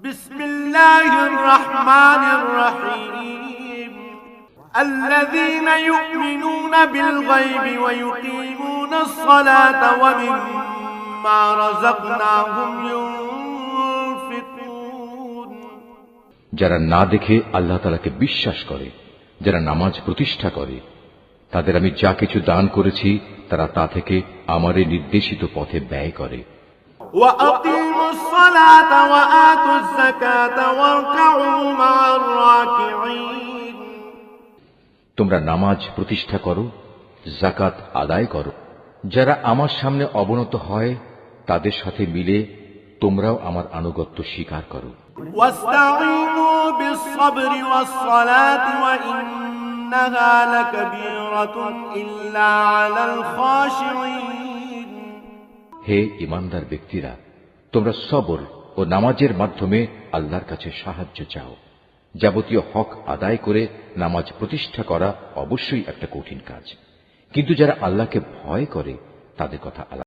بسم الله الرحمن الرحيم الذين يؤمنون بالغيب ويقيمون الصلاة ومما رزقناهم ينفقون যারা না দেখে আল্লাহ তালাকে বিশ্বাস করে যারা নামাজ প্রতিষ্ঠা করে তাদের আমি যা কিছু দান করেছি তারা তা থেকে আমারে নির্দেশিত পথে ব্যয় করে ওয়া الصلاة وآتوا الزكاة واركعوا مع الراكعين তোমরা নামাজ প্রতিষ্ঠা করো জাকাত আদায় করো যারা আমার সামনে অবনত হয় তাদের সাথে মিলে তোমরাও আমার আনুগত্য স্বীকার করো واستعينوا بالصبر والصلاة وإنها لكبيرة إلا على الخاشعين হে ইমানদার ব্যক্তিরা তোমরা সবর ও নামাজের মাধ্যমে আল্লাহর কাছে সাহায্য চাও। যাবতীয় হক আদায় করে নামাজ প্রতিষ্ঠা করা অবশ্যই একটা কঠিন কাজ। কিন্তু যারা আল্লাহকে ভয় করে, তাদের কথা আলাদা।